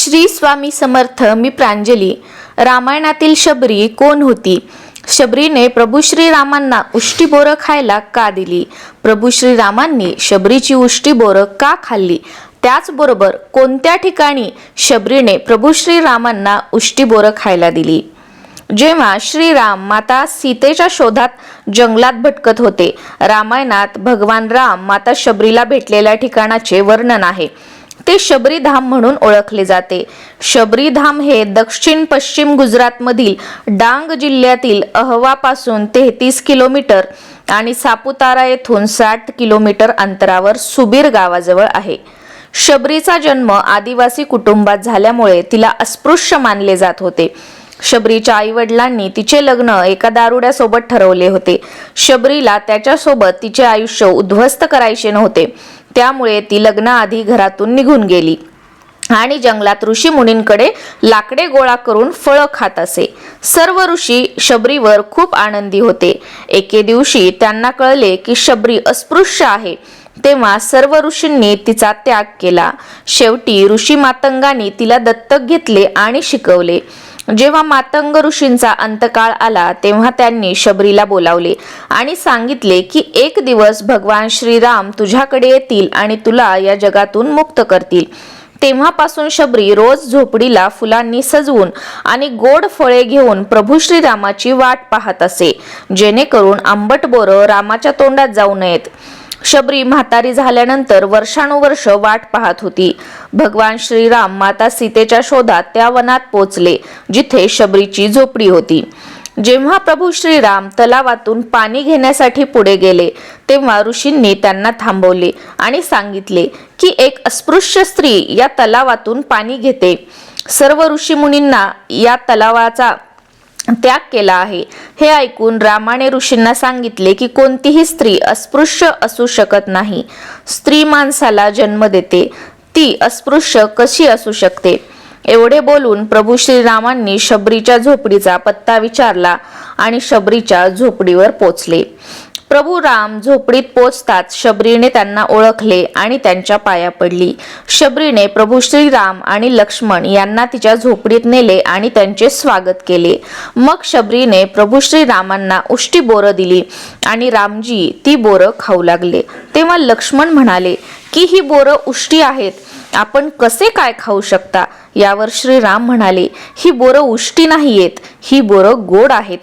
श्री स्वामी समर्थ मी प्रांजली. रामायणातील शबरी कोण होती? शबरीने प्रभू श्रीरामांना उष्टी बोरं खायला का दिली? प्रभू श्रीरामांनी शबरीची उष्टी बोरं का खाल्ली? त्याचबरोबर कोणत्या ठिकाणी शबरीने प्रभू श्रीरामांना उष्टी बोरं खायला दिली? जेव्हा श्रीराम माता सीतेच्या शोधात जंगलात भटकत होते रामायणात भगवान राम माता शबरीला भेटलेल्या ठिकाणाचे वर्णन आहे. ते शबरीधाम म्हणून ओळखले जाते. शबरीधाम हे दक्षिण पश्चिम गुजरातमधील डांग जिल्ह्यातील अहवापासून तेहतीस किलोमीटर आणि सापुतारा येथून साठ किलोमीटर अंतरावर सुबीर गावाजवळ आहे. शबरीचा जन्म आदिवासी कुटुंबात झाल्यामुळे तिला अस्पृश्य मानले जात होते. शबरीच्या आई वडिलांनी तिचे लग्न एका दारुड्यासोबत ठरवले होते. शबरीला त्याच्यासोबत तिचे आयुष्य उद्ध्वस्त करायचे नव्हते. त्यामुळे ती लग्नाआधी घरातून निघून गेली. आणि जंगलात ऋषी मुनींकडे लाकडे गोळा करून फळं खात असे. सर्व ऋषी शबरीवर खूप आनंदी होते. एके दिवशी त्यांना कळले की शबरी अस्पृश्य आहे. तेव्हा सर्व ऋषींनी तिचा त्याग केला. शेवटी ऋषी मातंगाने तिला दत्तक घेतले आणि शिकवले. जेव्हा मातंग ऋषींचा अंतकाळ आला तेव्हा त्यांनी शबरीला बोलावले आणि सांगितले की एक दिवस भगवान श्रीराम तुझ्याकडे येतील आणि तुला या जगातून मुक्त करतील. तेव्हापासून शबरी रोज झोपडीला फुलांनी सजवून आणि गोड फळे घेऊन प्रभू श्रीरामाची वाट पाहत असे जेणेकरून आंबट बोरं रामाच्या तोंडात जाऊ नयेत. शबरी म्हातारी झाल्यानंतर वर्षानुवर्ष वाट पाहत होती. भगवान श्रीराम माता सीतेच्या शोधात त्या वनात पोचले जिथे शबरीची झोपडी होती. जेव्हा प्रभू श्रीराम तलावातून पाणी घेण्यासाठी पुढे गेले तेव्हा ऋषींनी त्यांना थांबवले आणि सांगितले की एक अस्पृश्य स्त्री या तलावातून पाणी घेते. सर्व ऋषीमुनींना या तलावाचा त्याग केला आहे. हे ऐकून रामाने ऋषींना सांगितले की कोणतीही स्त्री अस्पृश्य असू शकत नाही. स्त्री माणसाला जन्म देते. ती अस्पृश्य कशी असू शकते? एवढे बोलून प्रभू श्रीरामांनी शबरीच्या झोपडीचा पत्ता विचारला आणि शबरीच्या झोपडीवर पोचले. प्रभू राम झोपडीत पोचताच शबरीने त्यांना ओळखले आणि त्यांच्या पाया पडली. शबरीने प्रभू श्रीराम आणि लक्ष्मण यांना तिच्या झोपडीत नेले आणि त्यांचे स्वागत केले. मग शबरीने प्रभू श्रीरामांना उष्टी बोरं दिली आणि रामजी ती बोरं खाऊ लागले. तेव्हा लक्ष्मण म्हणाले की ही बोरं उष्टी आहेत? आपण कसे काय खाऊ शकता? यावर श्रीराम म्हणाले ही बोरं उष्टी नाहीयेत ही बोरं गोड आहेत.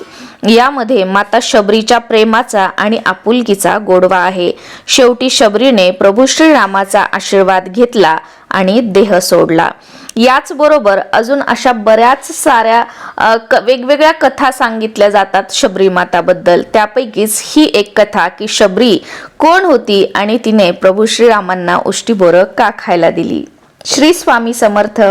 यामध्ये माता शबरीच्या प्रेमाचा आणि आपुलकीचा गोडवा आहे. शेवटी शबरीने प्रभू श्रीरामाचा आशीर्वाद घेतला आणि देह सोडला. याचबरोबर अजून अशा बऱ्याच साऱ्या क- वेगवेगळ्या कथा सांगितल्या जातात शबरी माताबद्दल. त्यापैकीच ही एक कथा की शबरी कोण होती आणि तिने प्रभू श्रीरामांना उष्टीबोरं का खायला दिली? श्री स्वामी समर्थ.